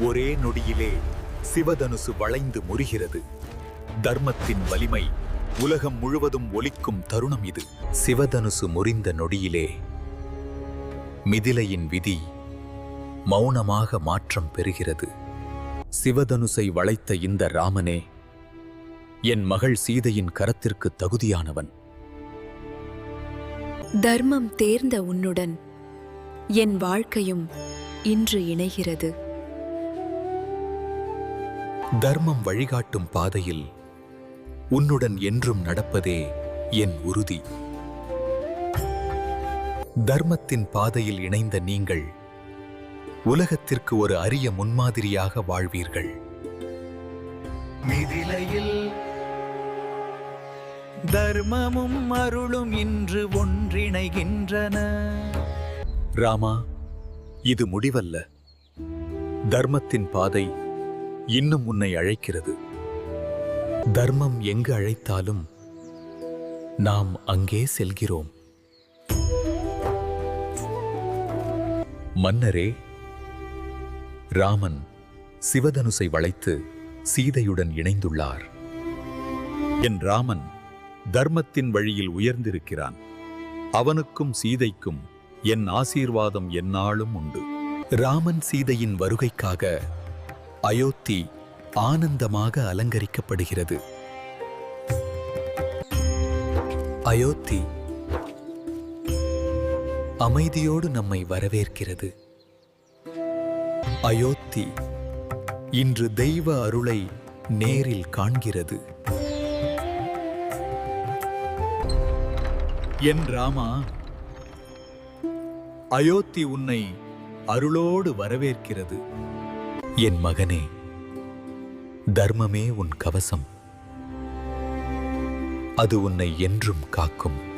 ஒரே நொடியிலே சிவதனுசு வளைந்து முறிகிறது. தர்மத்தின் வலிமை உலகம் முழுவதும் ஒலிக்கும் தருணம் இது. சிவதனுசு முறிந்த நொடியிலே மிதிலையின் விதி மௌனமாக மாற்றம் பெறுகிறது. சிவதனுசை வளைத்த இந்த ராமனே என் மகள் சீதையின் கரத்திற்கு தகுதியானவன். தர்மம் தேர்ந்த உன்னுடன் என் வாழ்க்கையும் இன்று இணைகிறது. தர்மம் வழிகாட்டும் பாதையில் உன்னுடன் என்றும் நடப்பதே என் உறுதி. தர்மத்தின் பாதையில் இணைந்த நீங்கள் உலகத்திற்கு ஒரு அரிய முன்மாதிரியாக வாழ்வீர்கள். மிதிலையில் தர்மமும் அருளும் இன்று ஒன்றிணைகின்றன. ராமா இது முடிவல்ல. தர்மத்தின் பாதை இன்னும் உன்னை அழைக்கிறது. தர்மம் எங்கு அழைத்தாலும் நாம் அங்கே செல்கிறோம். மன்னரே ராமன் சிவதனுசை வளைத்து சீதையுடன் இணைந்துள்ளார். என் ராமன் தர்மத்தின் வழியில் உயர்ந்திருக்கிறான். அவனுக்கும் சீதைக்கும் என் ஆசீர்வாதம் எந்நாளும் உண்டு. ராமன் சீதையின் வருகைக்காக அயோத்தி ஆனந்தமாக அலங்கரிக்கப்படுகிறது. அயோத்தி அமைதியோடு நம்மை வரவேற்கிறது. அயோத்தி இன்று தெய்வ அருளை நேரில் காண்கிறது. என் ராமா அயோத்தி உன்னை அருளோடு வரவேற்கிறது. என் மகனே தர்மமே உன் கவசம். அது உன்னை என்றும் காக்கும்.